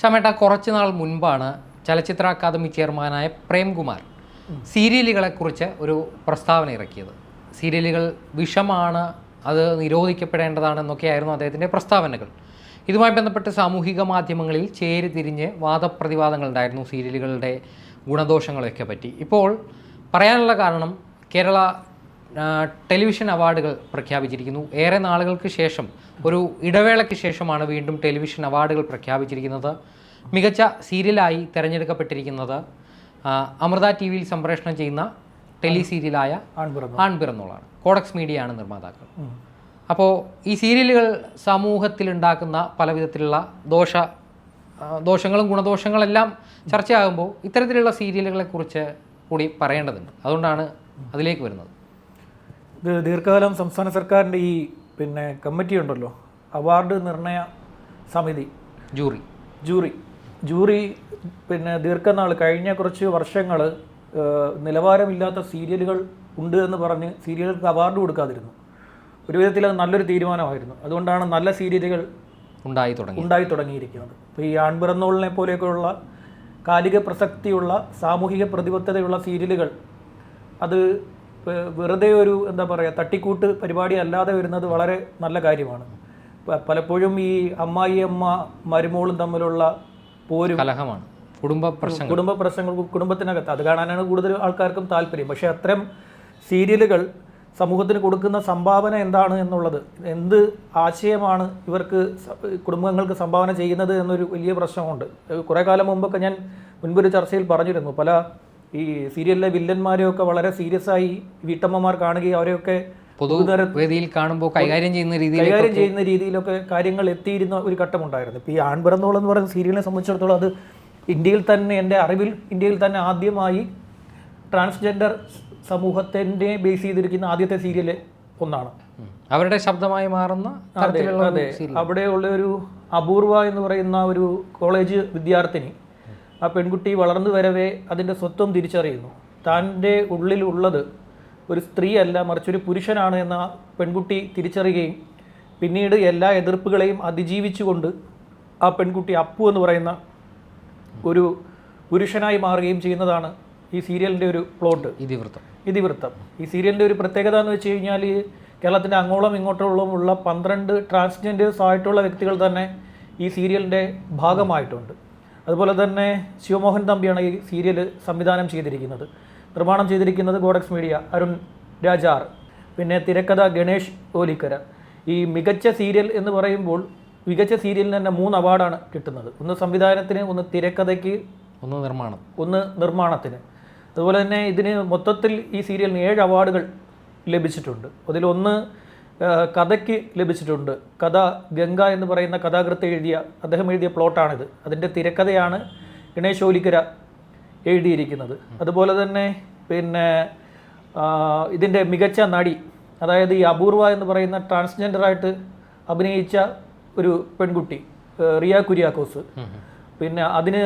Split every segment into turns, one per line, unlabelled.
ശമേട്ട കുറച്ച് നാൾ മുൻപാണ് ചലച്ചിത്ര അക്കാദമി ചെയർമാനായ പ്രേംകുമാർ സീരിയലുകളെക്കുറിച്ച് ഒരു പ്രസ്താവന ഇറക്കിയത്. സീരിയലുകൾ വിഷമാണ് അത് നിരോധിക്കപ്പെടേണ്ടതാണ് എന്നൊക്കെയായിരുന്നു അദ്ദേഹത്തിന്റെ പ്രസ്താവനകൾ. ഇതുമായി ബന്ധപ്പെട്ട് സാമൂഹിക മാധ്യമങ്ങളിൽ ചേരി തിരിഞ്ഞ് വാദപ്രതിവാദങ്ങൾ ഉണ്ടായിരുന്നു സീരിയലുകളുടെ ഗുണദോഷങ്ങളെയൊക്കെ പറ്റി. ഇപ്പോൾ പറയാനുള്ള കാരണം കേരള ടെലിവിഷൻ അവാർഡുകൾ പ്രഖ്യാപിച്ചിരിക്കുന്നു. ഏറെ നാളുകൾക്ക് ശേഷം ഒരു ഇടവേളയ്ക്ക് ശേഷമാണ് വീണ്ടും ടെലിവിഷൻ അവാർഡുകൾ പ്രഖ്യാപിച്ചിരിക്കുന്നത്. മികച്ച സീരിയലായി തിരഞ്ഞെടുക്കപ്പെട്ടിരിക്കുന്നത് അമൃത ടി വിയിൽ സംപ്രേഷണം ചെയ്യുന്ന ടെലി സീരിയലായ
ആൺപിറന്നു
ആൺപിറന്നോളാണ്. കോഡക്സ് ആണ് നിർമ്മാതാക്കൾ. അപ്പോൾ ഈ സീരിയലുകൾ സമൂഹത്തിലുണ്ടാക്കുന്ന പല വിധത്തിലുള്ള ദോഷ ദോഷങ്ങളും ഗുണദോഷങ്ങളെല്ലാം ചർച്ചയാകുമ്പോൾ ഇത്തരത്തിലുള്ള സീരിയലുകളെക്കുറിച്ച് കൂടി പറയേണ്ടതുണ്ട്. അതുകൊണ്ടാണ് അതിലേക്ക് വരുന്നത്.
ഇത് ദീർഘകാലം സംസ്ഥാന സർക്കാരിന്റെ ഈ പിന്നെ കമ്മിറ്റി ഉണ്ടല്ലോ അവാർഡ് നിർണയ സമിതി.
ജൂറി.
ജൂറി. ജൂറി പിന്നെ ദീർഘനാൾ കഴിഞ്ഞ കുറച്ച് വർഷങ്ങൾ നിലവാരമില്ലാത്ത സീരിയലുകൾ ഉണ്ട് എന്ന് പറഞ്ഞ് സീരിയലുകൾക്ക് അവാർഡ് കൊടുക്കാതിരുന്നു. ഒരു വിധത്തിൽ അത് നല്ലൊരു തീരുമാനമായിരുന്നു. അതുകൊണ്ടാണ് നല്ല സീരിയലുകൾ
ഉണ്ടായി തുടങ്ങി
ഉണ്ടായി തുടങ്ങിയിരിക്കുന്നത്. ഇപ്പോൾ ഈ ആൺപിറന്നോളിനെ പോലെയൊക്കെയുള്ള കാലിക പ്രസക്തിയുള്ള സാമൂഹിക പ്രതിബദ്ധതയുള്ള സീരിയലുകൾ അത് വെറുതെ ഒരു എന്താ പറയുക തട്ടിക്കൂട്ട് പരിപാടി അല്ലാതെ വരുന്നത് വളരെ നല്ല കാര്യമാണ്. പലപ്പോഴും ഈ അമ്മായി അമ്മ മരുമോളും തമ്മിലുള്ള പോരും
കലഹമാണ്. കുടുംബ പ്രശ്നങ്ങൾ.
കുടുംബ പ്രശ്നങ്ങൾ കുടുംബത്തിനകത്ത് അത് കാണാനാണ് കൂടുതൽ ആൾക്കാർക്കും താല്പര്യം. പക്ഷേ അത്തരം സീരിയലുകൾ സമൂഹത്തിന് കൊടുക്കുന്ന സംഭാവന എന്താണ് എന്നുള്ളത് എന്ത് ആശയമാണ് ഇവർക്ക് കുടുംബങ്ങൾക്ക് സംഭാവന ചെയ്യുന്നത് എന്നൊരു വലിയ പ്രശ്നമുണ്ട്. കുറേ കാലം മുമ്പൊക്കെ ഞാൻ മുൻപൊരു ചർച്ചയിൽ പറഞ്ഞിരുന്നു. പല ഈ സീരിയലിലെ വില്ലന്മാരെയൊക്കെ വളരെ സീരിയസ് ആയി വീട്ടമ്മമാർ കാണുകയും അവരെയൊക്കെ
പൊതുവേദിയിൽ കാണുമ്പോൾ കൈകാര്യം ചെയ്യുന്ന രീതിയിൽ
കൈകാര്യം ചെയ്യുന്ന രീതിയിലൊക്കെ കാര്യങ്ങൾ എത്തിയിരുന്ന ഒരു ഘട്ടമുണ്ടായിരുന്നു. ഇപ്പോൾ ഈ ആൺപിറന്നോളം എന്ന് പറയുന്ന സീരിയലിനെ സംബന്ധിച്ചിടത്തോളം അത് ഇന്ത്യയിൽ തന്നെ എന്റെ അറിവിൽ ഇന്ത്യയിൽ തന്നെ ആദ്യമായി ട്രാൻസ്ജെൻഡർ സമൂഹത്തിന്റെ ബേസ് ചെയ്തിരിക്കുന്ന ആദ്യത്തെ സീരിയൽ ഒന്നാണ്.
അവരുടെ ശബ്ദമായി മാറുന്ന
അതെ അവിടെയുള്ള ഒരു അപൂർവ എന്ന് പറയുന്ന ഒരു കോളേജ് വിദ്യാർത്ഥിനി ആ പെൺകുട്ടി വളർന്നു വരവേ അതിന്റെ സ്വത്വം തിരിച്ചറിയുന്നു. തന്റെ ഉള്ളിലുള്ളത് ഒരു സ്ത്രീയല്ല മറിച്ച് ഒരു പുരുഷനാണ് എന്ന ആ പെൺകുട്ടി തിരിച്ചറിയുകയും പിന്നീട് എല്ലാ എതിർപ്പുകളെയും അതിജീവിച്ചുകൊണ്ട് ആ പെൺകുട്ടി അപ്പു എന്ന് പറയുന്ന ഒരു പുരുഷനായി മാറുകയും ചെയ്യുന്നതാണ് ഈ സീരിയലിന്റെ ഒരു പ്ലോട്ട്.
ഇതിവൃത്തം.
ഇതിവൃത്തം. ഈ സീരിയലിന്റെ ഒരു പ്രത്യേകത എന്ന് വെച്ച് കഴിഞ്ഞാൽ കേരളത്തിന്റെ അങ്ങോളം ഇങ്ങോട്ടോളം ഉള്ള പന്ത്രണ്ട് ട്രാൻസ്ജെൻഡേഴ്സ് ആയിട്ടുള്ള വ്യക്തികൾ തന്നെ ഈ സീരിയലിന്റെ ഭാഗമായിട്ടുണ്ട്. അതുപോലെ തന്നെ ശിവമോഹൻ തമ്പിയാണ് ഈ സീരിയൽ സംവിധാനം ചെയ്തിരിക്കുന്നത്. നിർമ്മാണം ചെയ്തിരിക്കുന്നത് ഗോഡക്സ് മീഡിയ അരുൺ രാജാർ പിന്നെ തിരക്കഥ ഗണേഷ് ഓലിക്കര. ഈ മികച്ച സീരിയൽ എന്ന് പറയുമ്പോൾ മികച്ച സീരിയലിന് തന്നെ മൂന്ന് അവാർഡാണ് കിട്ടുന്നത്. ഒന്ന് സംവിധാനത്തിന് ഒന്ന് തിരക്കഥയ്ക്ക്
ഒന്ന് നിർമ്മാണം.
ഒന്ന് നിർമ്മാണത്തിന്. അതുപോലെ തന്നെ ഇതിന് മൊത്തത്തിൽ ഈ സീരിയലിന് ഏഴ് അവാർഡുകൾ ലഭിച്ചിട്ടുണ്ട്. അതിലൊന്ന് കഥയ്ക്ക് ലഭിച്ചിട്ടുണ്ട്. കഥ ഗംഗ എന്ന് പറയുന്ന കഥാകൃത്ത് എഴുതിയ അദ്ദേഹം എഴുതിയ പ്ലോട്ടാണിത്. അതിന്റെ തിരക്കഥയാണ് ഗണേശ് ഓലിക്കര എഴുതിയിരിക്കുന്നത്. അതുപോലെ തന്നെ പിന്നെ ഇതിന്റെ മികച്ച നടി അതായത് ഈ അപൂർവ എന്ന് പറയുന്ന ട്രാൻസ്ജെൻഡറായിട്ട് അഭിനയിച്ച ഒരു പെൺകുട്ടി റിയ കുര്യാക്കോസ്. പിന്നെ അതിന്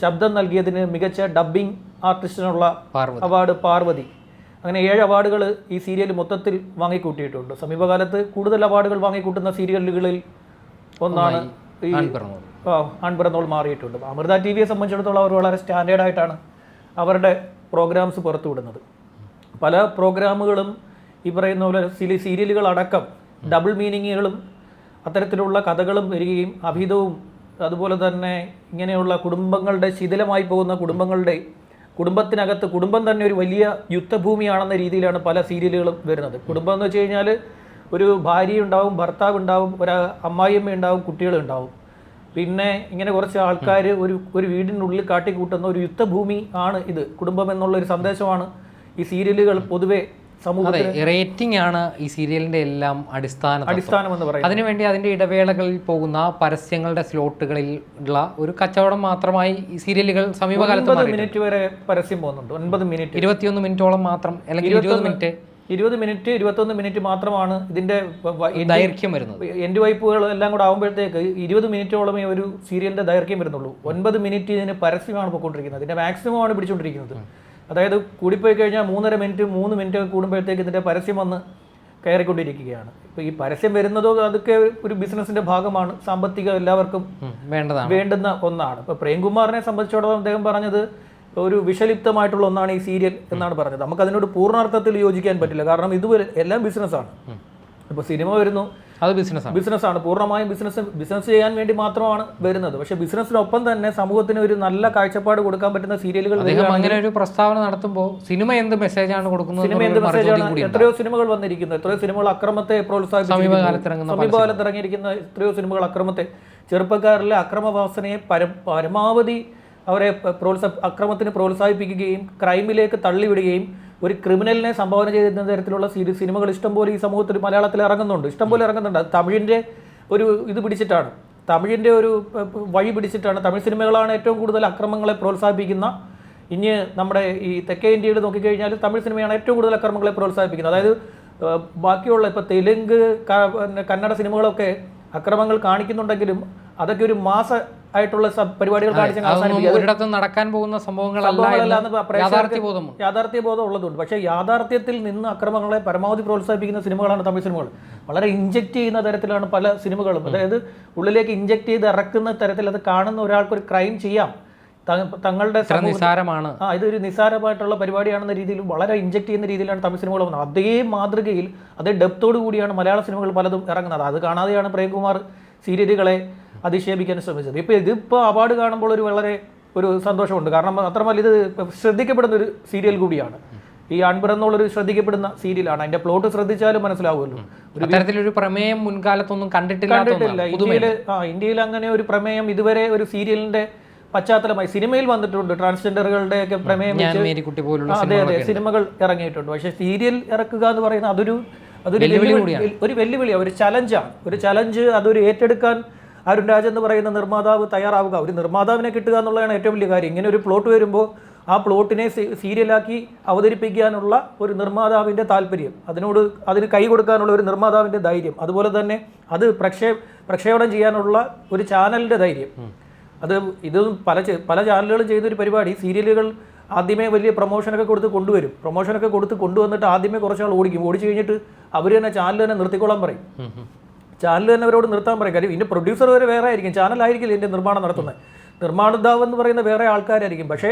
ശബ്ദം നൽകിയതിന് മികച്ച ഡബ്ബിംഗ് ആർട്ടിസ്റ്റിനുള്ള അവാർഡ് പാർവതി. അങ്ങനെ ഏഴ് അവാർഡുകൾ ഈ സീരിയൽ മൊത്തത്തിൽ വാങ്ങിക്കൂട്ടിയിട്ടുണ്ട്. സമീപകാലത്ത് കൂടുതൽ അവാർഡുകൾ വാങ്ങിക്കൂട്ടുന്ന സീരിയലുകളിൽ ഒന്നാണ് ഈ
ആൺപിറന്നോൾ
മാറിയിട്ടുണ്ട്. അമൃത ടി വിയെ സംബന്ധിച്ചിടത്തോളം അവർ വളരെ സ്റ്റാൻഡേർഡ് ആയിട്ടാണ് അവരുടെ പ്രോഗ്രാംസ് പുറത്തുവിടുന്നത്. പല പ്രോഗ്രാമുകളും ഈ പറയുന്ന പോലെ സിലി സീരിയലുകളടക്കം ഡബിൾ മീനിങ്ങുകളും അത്തരത്തിലുള്ള കഥകളും വരികയും അഭിതവും അതുപോലെ തന്നെ ഇങ്ങനെയുള്ള കുടുംബങ്ങളുടെ ശിഥിലമായി പോകുന്ന കുടുംബങ്ങളുടെ കുടുംബത്തിനകത്ത് കുടുംബം തന്നെ ഒരു വലിയ യുദ്ധഭൂമിയാണെന്ന രീതിയിലാണ് പല സീരിയലുകളും വരുന്നത്. കുടുംബം എന്ന് വെച്ച് കഴിഞ്ഞാൽ ഒരു ഭാര്യ ഉണ്ടാവും ഭർത്താവ് ഉണ്ടാവും ഒരു അമ്മായിയമ്മ ഉണ്ടാവും കുട്ടികളുണ്ടാവും പിന്നെ ഇങ്ങനെ കുറച്ച് ആൾക്കാർ ഒരു ഒരു വീടിനുള്ളിൽ കാട്ടിക്കൂട്ടുന്ന ഒരു യുദ്ധഭൂമി ആണ് ഇത്. കുടുംബം എന്നുള്ള ഒരു സന്ദേശമാണ് ഈ സീരിയലുകൾ പൊതുവെ
അതെ റേറ്റിംഗ് ആണ് ഈ സീരിയലിന്റെ എല്ലാം അടിസ്ഥാന
അടിസ്ഥാനം എന്ന് പറയുന്നത്.
അതിനുവേണ്ടി അതിന്റെ ഇടവേളകളിൽ പോകുന്ന പരസ്യങ്ങളുടെ സ്ലോട്ടുകളിൽ ഉള്ള ഒരു കച്ചവടം മാത്രമായി ഈ സീരിയലുകൾ സമീപകാലത്ത്
മിനിറ്റ് വരെ പരസ്യം പോകുന്നുണ്ട്. ഒൻപത് മിനിറ്റ്
ഇരുപത്തിയൊന്ന് മിനിറ്റോളം മാത്രം അല്ലെങ്കിൽ ഇരുപത് മിനിറ്റ്
ഇരുപത് മിനിറ്റ് ഇരുപത്തൊന്ന് മിനിറ്റ് മാത്രമാണ് ഇതിന്റെ
ദൈർഘ്യം വരുന്നത്.
എൻഡ് വൈപ്പുകൾ എല്ലാം കൂടെ ആകുമ്പോഴത്തേക്ക് ഇരുപത് മിനിറ്റോളമേ ഒരു സീരിയലിന്റെ ദൈർഘ്യം വരുന്നുള്ളൂ. ഒൻപത് മിനിറ്റ് ഇതിന് പരസ്യമാണ് പോയിക്കൊണ്ടിരിക്കുന്നത് ഇതിന്റെ മാക്സിമം ആണ് പിടിച്ചുകൊണ്ടിരിക്കുന്നത് അതായത് കൂടിപ്പോയി കഴിഞ്ഞാൽ മൂന്നര മിനിറ്റ് മൂന്ന് മിനിറ്റ് കൂടുമ്പോഴത്തേക്ക് ഇതിന്റെ പരസ്യം വന്ന് കയറിക്കൊണ്ടിരിക്കുകയാണ്. ഇപ്പോൾ ഈ പരസ്യം വരുന്നതോ അതൊക്കെ ഒരു ബിസിനസിന്റെ ഭാഗമാണ്. സാമ്പത്തിക എല്ലാവർക്കും
വേണ്ടതാണ്.
വേണ്ടുന്ന ഒന്നാണ്. ഇപ്പോൾ പ്രേംകുമാറിനെ സംബന്ധിച്ചിടത്തോളം അദ്ദേഹം പറഞ്ഞത് ഒരു വിഷലിപ്തമായിട്ടുള്ള ഒന്നാണ് ഈ സീരിയൽ എന്നാണ് പറഞ്ഞത്. നമുക്ക് അതിനോട് പൂർണാർത്ഥത്തിൽ യോജിക്കാൻ പറ്റില്ല. കാരണം ഇതുവരെ എല്ലാം ബിസിനസ്സാണ്. ഇപ്പോൾ സിനിമ വരുന്നു.
അത് ബിസിനസ്സാണ്
ബിസിനസ്സാണ് പൂർണമായും ബിസിനസ് ബിസിനസ് ചെയ്യാൻ വേണ്ടി മാത്രമാണ് വരുന്നത്. പക്ഷേ ബിസിനസ്സിനൊപ്പം തന്നെ സമൂഹത്തിന് ഒരു നല്ല കാഴ്ചപ്പാട് കൊടുക്കാൻ പറ്റുന്ന സീരിയലുകൾ
അങ്ങനെ ഒരു പ്രസ്താവന നടത്തുമ്പോൾ സിനിമ എന്ത് മെസ്സേജാണ് കൊടുക്കുന്നത്
സിനിമ എന്ത് മെസ്സേജാണ് എത്രയോ സിനിമകൾ വന്നിരിക്കുന്നത് എത്രയോ സിനിമകൾ അക്രമത്തെ
സമീപകാലത്തിറങ്ങുന്ന
സമീപകാലത്ത് ഇറങ്ങിയിരിക്കുന്ന എത്രയോ സിനിമകൾ അക്രമത്തെ. ചെറുപ്പക്കാരിലെ അക്രമവാസനയെ പരമാവധി അവരെ പ്രോത്സാഹ അക്രമത്തിന് പ്രോത്സാഹിപ്പിക്കുകയും ക്രൈമിലേക്ക് തള്ളിവിടുകയും ഒരു ക്രിമിനലിനെ സംഭാവന ചെയ്യുന്ന തരത്തിലുള്ള സീരി സിനിമകൾ ഇഷ്ടംപോലെ ഈ സമൂഹത്തിൽ മലയാളത്തിൽ ഇറങ്ങുന്നുണ്ട്. ഇഷ്ടംപോലെ ഇറങ്ങുന്നുണ്ട്. തമിഴിന്റെ ഒരു ഇത് പിടിച്ചിട്ടാണ്. തമിഴിന്റെ ഒരു വഴി പിടിച്ചിട്ടാണ്. തമിഴ് സിനിമകളാണ് ഏറ്റവും കൂടുതൽ അക്രമങ്ങളെ പ്രോത്സാഹിപ്പിക്കുന്ന. ഇനി നമ്മുടെ ഈ തെക്കേ ഇന്ത്യയിൽ നോക്കിക്കഴിഞ്ഞാൽ തമിഴ് സിനിമയാണ് ഏറ്റവും കൂടുതൽ അക്രമങ്ങളെ പ്രോത്സാഹിപ്പിക്കുന്നത്. അതായത് ബാക്കിയുള്ള ഇപ്പോൾ തെലുങ്ക് കന്നഡ സിനിമകളൊക്കെ അക്രമങ്ങൾ കാണിക്കുന്നുണ്ടെങ്കിലും അതൊക്കെ ഒരു മാസ ആയിട്ടുള്ള പരിപാടികൾ കാണിച്ച്
ഒരിടത്തും നടക്കാൻ പോകുന്ന സംഭവങ്ങളല്ല യാഥാർത്ഥ്യബോധം
യാഥാർത്ഥ്യ ബോധം ഉള്ളതുണ്ട്. പക്ഷേ യാഥാർത്ഥ്യത്തിൽ നിന്ന് അക്രമങ്ങളെ പരമാവധി പ്രോത്സാഹിപ്പിക്കുന്ന സിനിമകളാണ് തമിഴ് സിനിമകൾ. വളരെ ഇഞ്ചക്ട് ചെയ്യുന്ന തരത്തിലാണ് പല സിനിമകളും. അതായത് ഉള്ളിലേക്ക് ഇഞ്ചക്ട് ചെയ്ത് ഇറക്കുന്ന തരത്തിൽ അത് കാണുന്ന ഒരാൾക്ക് ഒരു ക്രൈം ചെയ്യാം. തങ്ങളുടെ
നിസാരമാണ്.
ആ ഇതൊരു നിസ്സാരമായിട്ടുള്ള പരിപാടിയാണെന്ന രീതിയിൽ വളരെ ഇഞ്ചക്ട് ചെയ്യുന്ന രീതിയിലാണ് തമിഴ് സിനിമകൾ വന്നത്. അതേ മാതൃകയിൽ അതേ ഡെപ്തോടു കൂടിയാണ് മലയാള സിനിമകൾ പലതും ഇറങ്ങുന്നത്. അത് കാണാതെയാണ് പ്രേംകുമാർ സീരിയലുകളെ അധിക്ഷേപിക്കാൻ ശ്രമിച്ചത്. ഇപ്പോൾ ഇതിപ്പോൾ അവാർഡ് കാണുമ്പോൾ ഒരു വളരെ ഒരു സന്തോഷമുണ്ട്. കാരണം അത്രമല്ല ഇത് ശ്രദ്ധിക്കപ്പെടുന്ന ഒരു സീരിയൽ കൂടിയാണ്. ഈ അൺപിറന്നുള്ളൊരു ശ്രദ്ധിക്കപ്പെടുന്ന സീരിയലാണ്. അതിന്റെ പ്ലോട്ട് ശ്രദ്ധിച്ചാലും മനസ്സിലാവുമല്ലോ. ഒരു
തരത്തിലൊരു പ്രമേയം മുൻകാലത്തൊന്നും കണ്ടിട്ടില്ല.
കണ്ടിട്ടില്ല ഇന്ത്യയിൽ ആ ഇന്ത്യയിൽ അങ്ങനെ ഒരു പ്രമേയം ഇതുവരെ ഒരു സീരിയലിന്റെ പശ്ചാത്തലമായി സിനിമയിൽ വന്നിട്ടുണ്ട്. ട്രാൻസ്ജെൻഡറുകളുടെ ഒക്കെ പ്രമേയം അതെ അതെ സിനിമകൾ ഇറങ്ങിയിട്ടുണ്ട്. പക്ഷെ സീരിയൽ ഇറക്കുക എന്ന് പറയുന്നത് അതൊരു അതൊരു ഒരു വെല്ലുവിളിയാണ് ഒരു ചലഞ്ചാണ്. ഒരു ചലഞ്ച് അതൊരു ഏറ്റെടുക്കാൻ അരുൺ രാജ് എന്ന് പറയുന്ന നിർമ്മാതാവ് തയ്യാറാവുക. ഒരു നിർമ്മാതാവിനെ കിട്ടുക എന്നുള്ളതാണ് ഏറ്റവും വലിയ കാര്യം. ഇങ്ങനെ ഒരു പ്ലോട്ട് വരുമ്പോൾ ആ പ്ലോട്ടിനെ സീരിയലാക്കി അവതരിപ്പിക്കാനുള്ള ഒരു നിർമ്മാതാവിന്റെ താല്പര്യം. അതിനോട് അതിന് കൈ കൊടുക്കാനുള്ള ഒരു നിർമ്മാതാവിന്റെ ധൈര്യം. അതുപോലെ തന്നെ അത് പ്രക്ഷേ പ്രക്ഷേപണം ചെയ്യാനുള്ള ഒരു ചാനലിന്റെ ധൈര്യം. അത് ഇത് പല പല ചാനലുകളും ചെയ്തൊരു പരിപാടി. സീരിയലുകൾ ആദ്യമേ വലിയ പ്രൊമോഷനൊക്കെ കൊടുത്ത് കൊണ്ടുവരും. പ്രൊമോഷനൊക്കെ കൊടുത്ത് കൊണ്ടുവന്നിട്ട് ആദ്യമേ കുറച്ചാൾ ഓടിക്കും. ഓടിച്ചു കഴിഞ്ഞിട്ട് അവർ തന്നെ ചാനൽ തന്നെ നിർത്തിക്കോളാൻ പറയും. ചാനൽ തന്നെ അവരോട് നിർത്താൻ പറയും. കാര്യം ഇതിന്റെ പ്രൊഡ്യൂസർ വരെ വേറെ ആയിരിക്കും. ചാനലായിരിക്കില്ല ഇതിന്റെ നിർമ്മാണം നടത്തുന്നത്. നിർമ്മാതാവ് എന്ന് പറയുന്ന വേറെ ആൾക്കാരായിരിക്കും. പക്ഷേ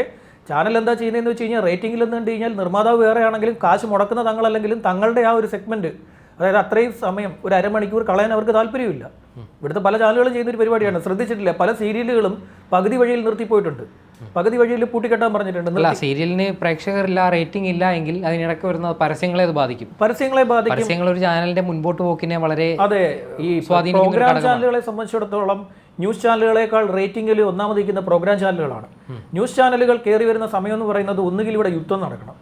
ചാനൽ എന്താ ചെയ്യുന്നതെന്ന് വെച്ച് കഴിഞ്ഞാൽ റേറ്റിംഗിൽ എന്ന് കണ്ടു കഴിഞ്ഞാൽ നിർമ്മാതാവ് വേറെ ആണെങ്കിലും കാശ് മുടക്കുന്ന തങ്ങളല്ലെങ്കിലും തങ്ങളുടെ ആ ഒരു സെഗ്മെന്റ് അതായത് അത്രയും സമയം ഒരു അരമണിക്കൂർ കളയാൻ അവർക്ക് താല്പര്യമില്ല ഇവിടുത്തെ പല ചാനലുകളും ചെയ്യുന്നൊരു പരിപാടിയാണ്. ശ്രദ്ധിച്ചിട്ടില്ല. പല സീരിയലുകളും പകുതി വഴിയിൽ നിർത്തിപ്പോയിട്ടുണ്ട്. പകുതി വഴിയിൽ പൂട്ടിക്കെട്ടാൻ പറഞ്ഞിട്ടുണ്ട്.
അല്ല സീരിയലിന് പ്രേക്ഷകരില്ല റേറ്റിംഗ് ഇല്ല എങ്കിൽ അതിനിടയ്ക്ക് വരുന്ന പരസ്യങ്ങളെ അത് ബാധിക്കും.
പരസ്യങ്ങളെ ബാധിക്കും.
പരസ്യങ്ങൾ ഒരു ചാനലിന്റെ മുൻപോട്ട് പോക്കിനെ വളരെ
അതെ ഈ പ്രോഗ്രാം ചാനലുകളെ സംബന്ധിച്ചിടത്തോളം ന്യൂസ് ചാനലുകളെക്കാൾ റേറ്റിംഗിൽ ഒന്നാമതിരിക്കുന്ന പ്രോഗ്രാം ചാനലുകളാണ്. ന്യൂസ് ചാനലുകൾ കയറി വരുന്ന സമയം എന്ന് പറയുന്നത് ഒന്നുകിൽ ഇവിടെ യുദ്ധം നടക്കണം.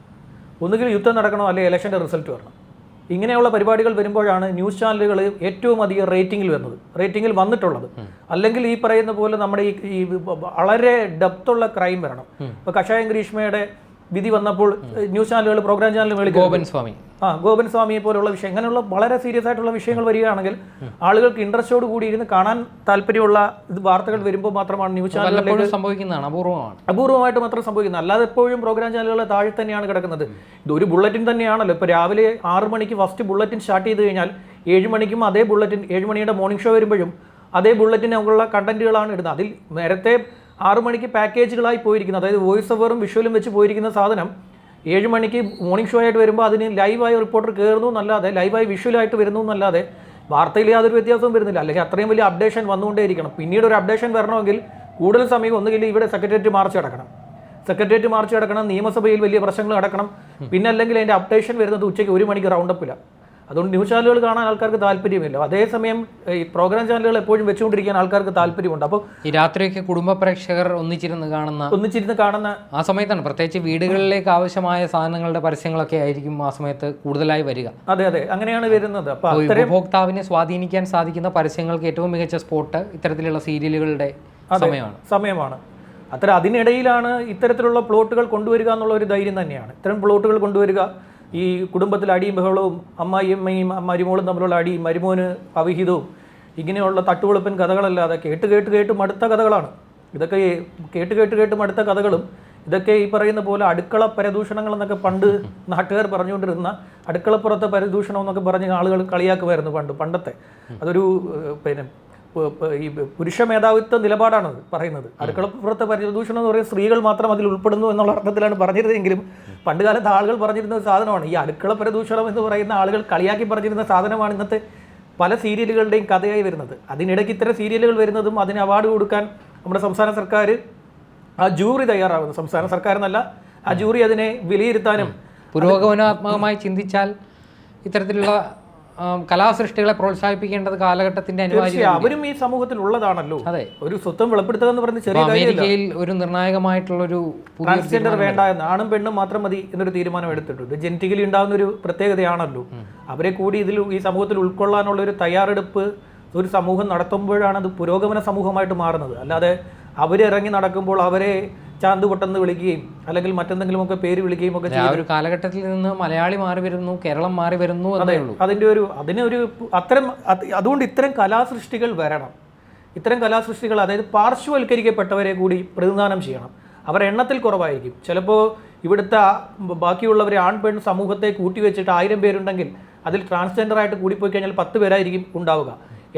ഒന്നുകിൽ യുദ്ധം നടക്കണം അല്ലെങ്കിൽ ഇലക്ഷന്റെ റിസൾട്ട് വരണം. ഇങ്ങനെയുള്ള പരിപാടികൾ വരുമ്പോഴാണ് ന്യൂസ് ചാനലുകൾ ഏറ്റവും അധികം റേറ്റിംഗിൽ വരുന്നത്. റേറ്റിംഗിൽ വന്നിട്ടുള്ളത്. അല്ലെങ്കിൽ ഈ പറയുന്ന പോലെ നമ്മുടെ ഈ വളരെ ഡെപ്തുള്ള ക്രൈം വരണം. ഇപ്പോൾ കഷായം ഗ്രീഷ്മയുടെ വിധി വന്നപ്പോൾ ന്യൂസ് ചാനലുകൾ പ്രോഗ്രാം ചാനലുകൾ
ഗോപൻ സ്വാമി.
ആ ഗോപൻ സ്വാമിയെ പോലുള്ള വിഷയം അങ്ങനെയുള്ള വളരെ സീരിയസ് ആയിട്ടുള്ള വിഷയങ്ങൾ വരികയാണെങ്കിൽ ആളുകൾക്ക് ഇൻട്രസ്റ്റോട് കൂടി ഇരുന്ന് കാണാൻ താല്പര്യമുള്ള ഇത് വാർത്തകൾ വരുമ്പോൾ മാത്രമാണ് ന്യൂസ് ചാനലുകളിലേക്ക്
സംഭവിക്കുന്നതാണ് അപൂർവമാണ്.
അപൂർവമായിട്ട് മാത്രം സംഭവിക്കുന്നത്. അല്ലാതെ എപ്പോഴും പ്രോഗ്രാം ചാനലുകൾ താഴെ തന്നെയാണ് കിടക്കുന്നത്. ഇത് ഒരു ബുള്ളറ്റിൻ തന്നെയാണല്ലോ. ഇപ്പോൾ രാവിലെ ആറ് മണിക്ക് ഫസ്റ്റ് ബുള്ളറ്റിൻ സ്റ്റാർട്ട് ചെയ്ത് കഴിഞ്ഞാൽ ഏഴ് മണിക്കും അതേ ബുള്ളറ്റിൻ ഏഴ് മണിയുടെ മോർണിംഗ് ഷോ വരുമ്പോഴും അതേ ബുള്ളറ്റിനുള്ള കണ്ടന്റുകളാണ് ഇടുന്നത്. അതിൽ നേരത്തെ ആറ് മണിക്ക് പാക്കേജുകളായി പോയിരിക്കുന്നത്. അതായത് വോയിസ് ഓവറും വിഷ്വലും വെച്ച് പോയിരിക്കുന്ന സാധനം ഏഴ് മണിക്ക് മോർണിംഗ് ഷോ ആയിട്ട് വരുമ്പോൾ അതിന് ലൈവായി റിപ്പോർട്ടർ കയറുന്നു എന്നല്ലാതെ ലൈവായി വിഷ്വലായിട്ട് വരുന്നു എന്നല്ലാതെ വാർത്തയിൽ യാതൊരു വ്യത്യാസവും വരുന്നില്ല. അല്ലെങ്കിൽ അത്രയും വലിയ അപ്ഡേഷൻ വന്നുകൊണ്ടേയിരിക്കണം. പിന്നീട് ഒരു അപ്ഡേഷൻ വരണമെങ്കിൽ കൂടുതൽ സമയം ഒന്നുകിൽ ഇവിടെ സെക്രട്ടേറിയറ്റ് മാർച്ച് നടക്കണം. സെക്രട്ടേറിയറ്റ് മാർച്ച് നടക്കണം നിയമസഭയിൽ വലിയ പ്രശ്നങ്ങൾ നടക്കണം. പിന്നെ അല്ലെങ്കിൽ അതിന്റെ അപ്ഡേഷൻ വരുന്നത് ഉച്ചയ്ക്ക് ഒരു മണിക്ക് റൗണ്ടപ്പില്ല അതുകൊണ്ട് ന്യൂസ് ചാനലുകൾ കാണാൻ ആൾക്കാർക്ക് താല്പര്യമില്ല. അതേസമയം ഈ പ്രോഗ്രാം ചാനലുകൾ എപ്പോഴും വെച്ചുകൊണ്ടിരിക്കാൻ ആൾക്കാർക്ക് താല്പര്യമുണ്ട്. അപ്പോൾ
ഈ രാത്രിയൊക്കെ കുടുംബ പ്രേക്ഷകർ ഒന്നിച്ചിരുന്ന് കാണുന്ന
ഒന്നിച്ചിരുന്ന് കാണുന്ന
ആ സമയത്താണ്. പ്രത്യേകിച്ച് വീടുകളിലേക്ക് ആവശ്യമായ സാധനങ്ങളുടെ പരസ്യങ്ങളൊക്കെ ആയിരിക്കും ആ സമയത്ത് കൂടുതലായി വരിക.
അതെ അതെ. അങ്ങനെയാണ് വരുന്നത്. അപ്പോൾ
ഉപഭോക്താവിനെ സ്വാധീനിക്കാൻ സാധിക്കുന്ന പരസ്യങ്ങൾക്ക് ഏറ്റവും മികച്ച സ്പോട്ട് ഇത്തരത്തിലുള്ള സീരിയലുകളുടെ സമയമാണ്.
സമയമാണ്. അത്ര അതിനിടയിലാണ് ഇത്തരത്തിലുള്ള പ്ലോട്ടുകൾ കൊണ്ടുവരിക എന്നുള്ള ഒരു ധൈര്യം തന്നെയാണ്. ഇത്തരം പ്ലോട്ടുകൾ കൊണ്ടുവരിക ഈ കുടുംബത്തിൽ അടിയും ബഹളവും അമ്മായിയമ്മയും മരുമോളും തമ്മിലുള്ള അടിയും മരുമോന് അവിഹിതവും ഇങ്ങനെയുള്ള തട്ടുവെളുപ്പൻ കഥകളല്ലാതെ കേട്ട് കേട്ട് കേട്ട് മടുത്ത കഥകളാണ്. ഇതൊക്കെ കേട്ട് കേട്ട് കേട്ട് മടുത്ത കഥകളും ഇതൊക്കെ ഈ പറയുന്ന പോലെ അടുക്കള പരദൂഷണങ്ങൾ എന്നൊക്കെ പണ്ട് നാട്ടുകാർ പറഞ്ഞുകൊണ്ടിരുന്ന അടുക്കളപ്പുറത്തെ പരദൂഷണം എന്നൊക്കെ പറഞ്ഞ് ആളുകൾ കളിയാക്കുമായിരുന്നു പണ്ട് പണ്ടത്തെ. അതൊരു പിന്നെ ഈ പുരുഷ മേധാവിത്വ നിലപാടാണ് പറയുന്നത്. അടുക്കളപ്പുറത്തെ പരിദൂഷണം എന്ന് പറയുന്നത് സ്ത്രീകൾ മാത്രം അതിൽ ഉൾപ്പെടുന്നു എന്നുള്ള അർത്ഥത്തിലാണ് പറഞ്ഞിരുന്നതെങ്കിലും പണ്ട് കാലത്ത് ആളുകൾ പറഞ്ഞിരുന്ന ഒരു സാധനമാണ്. ഈ അടുക്കള പരദൂഷണം എന്ന് പറയുന്ന ആളുകൾ കളിയാക്കി പറഞ്ഞിരുന്ന സാധനമാണ് ഇന്നത്തെ പല സീരിയലുകളുടെയും കഥയായി വരുന്നത്. അതിനിടയ്ക്ക് ഇത്തരം സീരിയലുകൾ വരുന്നതും അതിന് അവാർഡ് കൊടുക്കാൻ നമ്മുടെ സംസ്ഥാന സർക്കാർ ആ ജൂറി തയ്യാറാവുന്നു. സംസ്ഥാന സർക്കാർ എന്നല്ല ആ ജൂറി അതിനെ വിലയിരുത്താനും
പുരോഗമനാത്മകമായി ചിന്തിച്ചാൽ ഇത്തരത്തിലുള്ള കലാസൃഷ്ടികളെ പ്രോത്സാഹിപ്പിക്കേണ്ടത് കാലഘട്ടത്തിന്റെ അനിവാര്യ
അവരും ഈ സമൂഹത്തിൽ ഉള്ളതാണല്ലോ.
അതെ.
ഒരു സ്വത്വം വെളിപ്പെടുത്തുക എന്ന് പറയുന്നത് ചെറിയ
അമേരിക്കയിൽ ഒരു നിർണായകമായിട്ടുള്ള ഒരു
ട്രാൻസ്ജെൻഡർ വേണ്ട എന്ന് ആണും പെണ്ണും മാത്രം മതി എന്നൊരു തീരുമാനം എടുത്തിട്ടുണ്ട്. ജനറ്റിക്കലി ഉണ്ടാകുന്ന ഒരു പ്രത്യേകതയാണല്ലോ അവരെ കൂടി ഇതിൽ ഈ സമൂഹത്തിൽ ഉൾക്കൊള്ളാനുള്ള ഒരു തയ്യാറെടുപ്പ് ഒരു സമൂഹം നടത്തുമ്പോഴാണ് അത് പുരോഗമന സമൂഹമായിട്ട് മാറുന്നത്. അല്ലാതെ അവരിറങ്ങി നടക്കുമ്പോൾ അവരെ ചാന്ത് പൊട്ടെന്ന് വിളിക്കുകയും അല്ലെങ്കിൽ മറ്റെന്തെങ്കിലുമൊക്കെ പേര് വിളിക്കുകയും ഒക്കെ
ആ ഒരു കാലഘട്ടത്തിൽ നിന്ന് മലയാളി മാറി വരുന്നു കേരളം മാറി വരുന്നു എന്നേ ഉള്ളൂ
അതിന്റെ ഒരു അതിനൊരു അത്തരം അത് അതുകൊണ്ട് ഇത്തരം കലാസൃഷ്ടികൾ വരണം. ഇത്തരം കലാസൃഷ്ടികൾ അതായത് പാർശ്വവൽക്കരിക്കപ്പെട്ടവരെ കൂടി പ്രതിനിധാനം ചെയ്യണം. അവർ എണ്ണത്തിൽ കുറവായിരിക്കും. ചിലപ്പോൾ ഇവിടുത്തെ ബാക്കിയുള്ളവരെ ആൺ പെൺ സമൂഹത്തെ കൂട്ടി വെച്ചിട്ട് ആയിരം പേരുണ്ടെങ്കിൽ അതിൽ ട്രാൻസ്ജെൻഡർ ആയിട്ട് കൂടിപ്പോയി കഴിഞ്ഞാൽ പത്ത് പേരായിരിക്കും ഉണ്ടാവുക.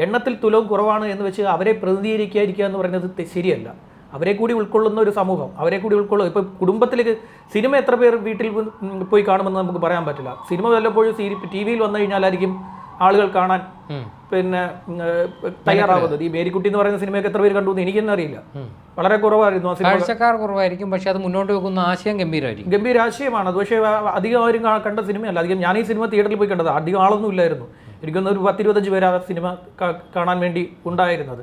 എണ്ണത്തിൽ തുലവും കുറവാണ് എന്ന് വെച്ച് അവരെ പ്രതിനിധീകരിക്കാതിരിക്കുക എന്ന് പറയുന്നത് ശരിയല്ല. അവരെ കൂടി ഉൾക്കൊള്ളുന്ന ഒരു സമൂഹം അവരെ കൂടി ഉൾക്കൊള്ളുക ഇപ്പോൾ കുടുംബത്തിലേക്ക് സിനിമ എത്ര പേർ വീട്ടിൽ പോയി കാണുമെന്ന് നമുക്ക് പറയാൻ പറ്റില്ല. സിനിമ വല്ലപ്പോഴും സീരി ടി വിയിൽ വന്നു കഴിഞ്ഞാലായിരിക്കും ആളുകൾ കാണാൻ പിന്നെ തയ്യാറാവുന്നത്. ഈ മേരിക്കുട്ടി എന്ന് പറയുന്ന സിനിമയൊക്കെ എത്ര പേര് കണ്ടു എന്ന് എനിക്കൊന്നും അറിയില്ല. വളരെ കുറവായിരുന്നു ആ
കാഴ്ചക്കാർ കുറവായിരിക്കും പക്ഷെ അത് മുന്നോട്ട് വെക്കുന്ന ആശയം ഗംഭീരമായിരിക്കും
ഗംഭീര ആശയമാണ്. അത് പക്ഷേ അധികം ആരും കണ്ട സിനിമയല്ല. അധികം ഞാൻ ഈ സിനിമ തിയേറ്ററിൽ പോയി കണ്ടത്. അധികം ആളൊന്നും ഇല്ലായിരുന്നു. എനിക്കൊന്ന് ഒരു പത്തിരുപത്തഞ്ച് പേര് ആ സിനിമ കാണാൻ വേണ്ടി ഉണ്ടായിരുന്നത്.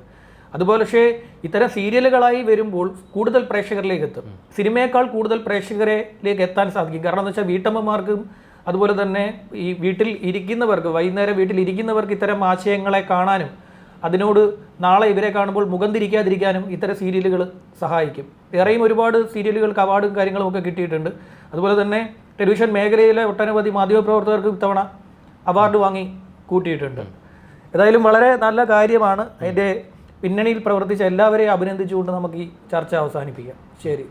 അതുപോലെ പക്ഷേ ഇത്തരം സീരിയലുകളായി വരുമ്പോൾ കൂടുതൽ പ്രേക്ഷകരിലേക്ക് എത്തും സിനിമയേക്കാൾ കൂടുതൽ പ്രേക്ഷകരിലേക്ക് എത്താൻ സാധിക്കും. കാരണം എന്ന് വെച്ചാൽ വീട്ടമ്മമാർക്കും അതുപോലെ തന്നെ ഈ വീട്ടിൽ ഇരിക്കുന്നവർക്ക് വൈകുന്നേരം വീട്ടിൽ ഇരിക്കുന്നവർക്ക് ഇത്തരം ആശയങ്ങളെ കാണാനും അതിനോട് നാളെ ഇവരെ കാണുമ്പോൾ മുഖം തിരിക്കാതിരിക്കാനും ഇത്തരം സീരിയലുകൾ സഹായിക്കും. വേറെയും ഒരുപാട് സീരിയലുകൾക്ക് അവാർഡും കാര്യങ്ങളും ഒക്കെ കിട്ടിയിട്ടുണ്ട്. അതുപോലെ തന്നെ ടെലിവിഷൻ മേഖലയിലെ ഒട്ടനവധി മാധ്യമപ്രവർത്തകർക്ക് ഇത്തവണ അവാർഡ് വാങ്ങി കൂട്ടിയിട്ടുണ്ട്. ഏതായാലും വളരെ നല്ല കാര്യമാണ് അതിന്റെ പിന്നണിയിൽ പ്രവർത്തിച്ച എല്ലാവരെയും അഭിനന്ദിച്ചുകൊണ്ട് നമുക്ക് ഈ ചർച്ച അവസാനിപ്പിക്കാം. ശരി.